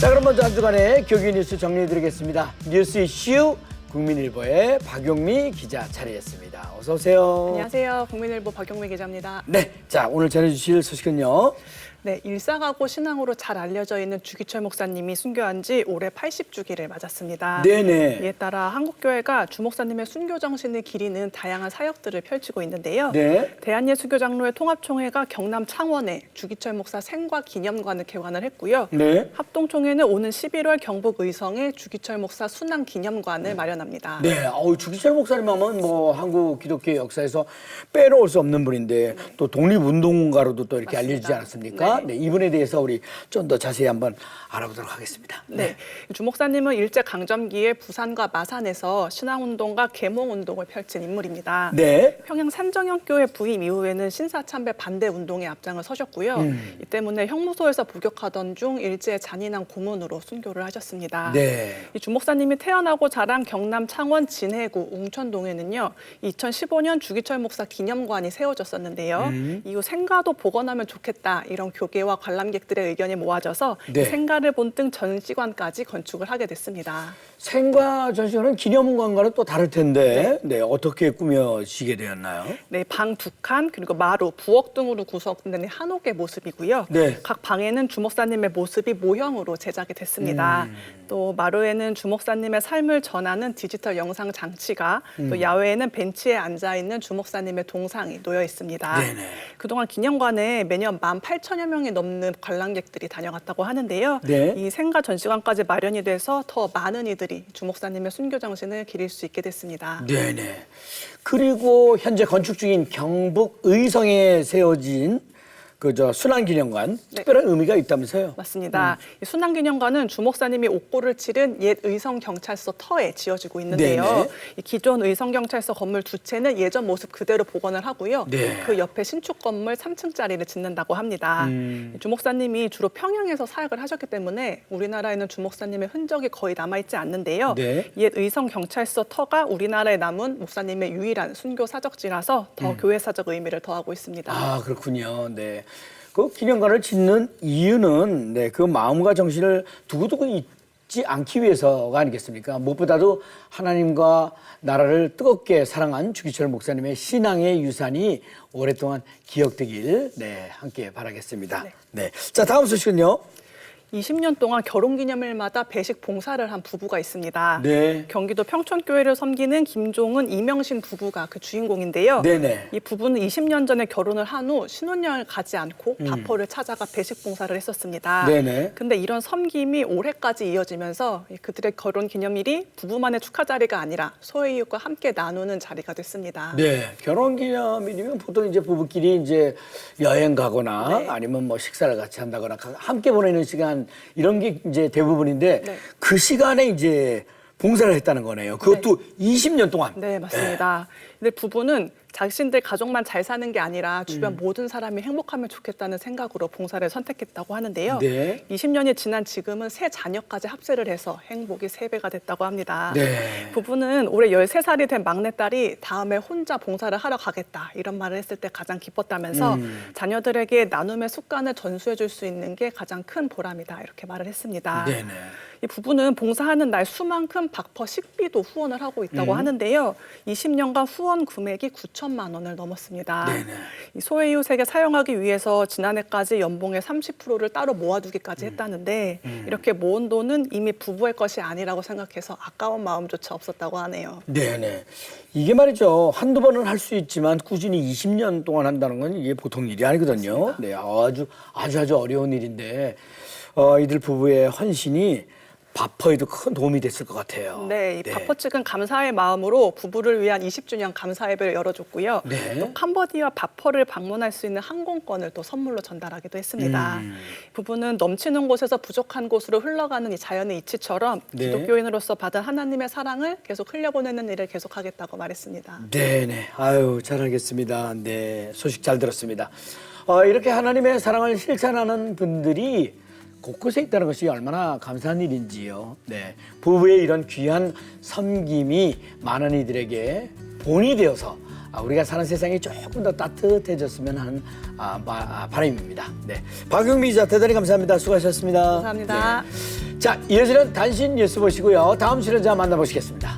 자 그럼 먼저 한 주간의 교규 뉴스 정리해드리겠습니다. 뉴스 이슈 국민일보의 박용미 기자 자리했습니다. 어서 오세요. 안녕하세요. 국민일보 박영미 기자입니다. 네, 자 오늘 전해주실 소식은요. 네, 일상하고 신앙으로 잘 알려져 있는 주기철 목사님이 순교한 지 올해 80주기를 맞았습니다. 네네. 이에 따라 한국교회가 주 목사님의 순교 정신을 기리는 다양한 사역들을 펼치고 있는데요. 네. 대한예수교장로회 통합총회가 경남 창원에 주기철 목사 생과 기념관을 개관을 했고요. 네. 합동총회는 오는 11월 경북 의성에 주기철 목사 순환 기념관을 마련합니다. 네, 어우, 주기철 목사님 하면 뭐 한국 기독교 역사에서 빼놓을 수 없는 분인데 또 독립운동가로도 또 이렇게. 알려지지 않았습니까? 네. 이분에 대해서 우리 좀 더 자세히 한번 알아보도록 하겠습니다. 네. 주 목사님은 일제 강점기에 부산과 마산에서 신앙운동과 계몽운동을 펼친 인물입니다. 네. 평양 산정형교회 부임 이후에는 신사참배 반대 운동에 앞장을 서셨고요. 음. 이 때문에 형무소에서 복역하던 중 일제의 잔인한 고문으로 순교를 하셨습니다. 네. 이 주목사님이 태어나고 자란 경남 창원 진해구 웅천동에는요, 2015년 주기철 목사 기념관이 세워졌었는데요. 음. 이후 생가도 복원하면 좋겠다 이런 교계와 관람객들의 의견이 모아져서 네. 이 생가를 본등 전시관까지 건축을 하게 됐습니다. 생과 전시관은 기념관과는 또 다를 텐데, 네, 어떻게 꾸며지게 되었나요? 네, 방 두 칸, 그리고 마루, 부엌 등으로 구성된 한옥의 모습이고요. 네. 각 방에는 주목사님의 모습이 모형으로 제작이 됐습니다. 음. 또 마루에는 주목사님의 삶을 전하는 디지털 영상 장치가, 음. 또 야외에는 벤치에 앉아 있는 주목사님의 동상이 놓여 있습니다. 네네. 그동안 기념관에 매년 18,000여 명이 넘는 관람객들이 다녀갔다고 하는데요. 네. 이 생가 전시관까지 마련이 돼서 더 많은 이들이 주목사님의 순교 정신을 기릴 수 있게 됐습니다. 네네. 그리고 현재 건축 중인 경북 의성에 세워진 그 저 순환기념관 네. 특별한 의미가 있다면서요? 맞습니다. 이 순환기념관은 주목사님이 옥고를 치른 옛 의성경찰서 터에 지어지고 있는데요. 네네. 이 기존 의성경찰서 건물 두 채는 예전 모습 그대로 복원을 하고요. 네. 그 옆에 신축 건물 3층짜리를 짓는다고 합니다. 음. 이 주목사님이 주로 평양에서 사역을 하셨기 때문에 우리나라에는 주목사님의 흔적이 거의 남아있지 않는데요. 네. 옛 의성경찰서 터가 우리나라에 남은 목사님의 유일한 순교 사적지라서 더 교회 사적 의미를 더하고 있습니다. 음. 아 그렇군요. 네. 그 기념관을 짓는 이유는 네, 그 마음과 정신을 두고두고 잊지 않기 위해서가 아니겠습니까? 무엇보다도 하나님과 나라를 뜨겁게 사랑한 주기철 목사님의 신앙의 유산이 오랫동안 기억되길 네, 함께 바라겠습니다. 네. 네. 자 다음 소식은요. 20년 동안 결혼기념일마다 배식 봉사를 한 부부가 있습니다. 네. 경기도 평촌교회를 섬기는 김종은 이명신 부부가 그 주인공인데요. 네네. 이 부부는 20년 전에 결혼을 한 후 신혼여행을 가지 않고 바포를 찾아가 배식 봉사를 했었습니다. 음. 네네. 근데 이런 섬김이 올해까지 이어지면서 이 그들의 결혼 기념일이 부부만의 축하 자리가 아니라 소외 이웃과 함께 나누는 자리가 됐습니다. 네, 결혼 기념일이면 보통 이제 부부끼리 이제 여행 가거나 네. 아니면 뭐 식사를 같이 한다거나 가- 함께 보내는 시간 이런 게 이제 대부분인데 네. 그 시간에 이제 봉사를 했다는 거네요. 그것도 20년 동안. 네, 맞습니다. 근데 부부는 자신들 가족만 잘 사는 게 아니라 주변 음. 모든 사람이 행복하면 좋겠다는 생각으로 봉사를 선택했다고 하는데요. 네. 20년이 지난 지금은 세 자녀까지 합세를 해서 행복이 세배가 됐다고 합니다. 네. 부부는 올해 13살이 된 막내딸이 다음에 혼자 봉사를 하러 가겠다 이런 말을 했을 때 가장 기뻤다면서 음. 자녀들에게 나눔의 습관을 전수해 줄 수 있는 게 가장 큰 보람이다 이렇게 말을 했습니다. 네네. 이 부부는 봉사하는 날 수만큼 박퍼 식비도 후원을 하고 있다고 음. 하는데요. 20년간 후원 금액이 9천만 원을 넘었습니다. 네네. 이 소외 이웃에게 사용하기 위해서 지난해까지 연봉의 30%를 따로 모아두기까지 음. 했다는데 이렇게 모은 돈은 이미 부부의 것이 아니라고 생각해서 아까운 마음조차 없었다고 하네요. 네네. 이게 말이죠. 한두 번은 할 수 있지만 꾸준히 20년 동안 한다는 건 이게 보통 일이 아니거든요. 네, 아주 아주 아주 어려운 일인데 어, 이들 부부의 헌신이 바퍼에도 큰 도움이 됐을 것 같아요. 네, 이 바퍼 측은 감사의 마음으로 부부를 위한 20주년 감사회를 열어줬고요. 네. 또 캄보디아 바퍼를 방문할 수 있는 항공권을 또 선물로 전달하기도 했습니다. 음. 부부는 넘치는 곳에서 부족한 곳으로 흘러가는 이 자연의 이치처럼 네. 기독교인으로서 받은 하나님의 사랑을 계속 흘려보내는 일을 계속하겠다고 말했습니다. 네 네. 아유, 잘하겠습니다. 네. 소식 잘 들었습니다. 어, 이렇게 하나님의 사랑을 실천하는 분들이 곳곳에 있다는 것이 얼마나 감사한 일인지요. 네. 부부의 이런 귀한 섬김이 많은 이들에게 본이 되어서 아, 우리가 사는 세상이 조금 더 따뜻해졌으면 하는 아, 바, 아, 바람입니다. 네. 박용미 기자 대단히 감사합니다. 수고하셨습니다. 감사합니다. 네. 자, 이어지는 단신 뉴스 보시고요. 다음 출연자 만나보시겠습니다.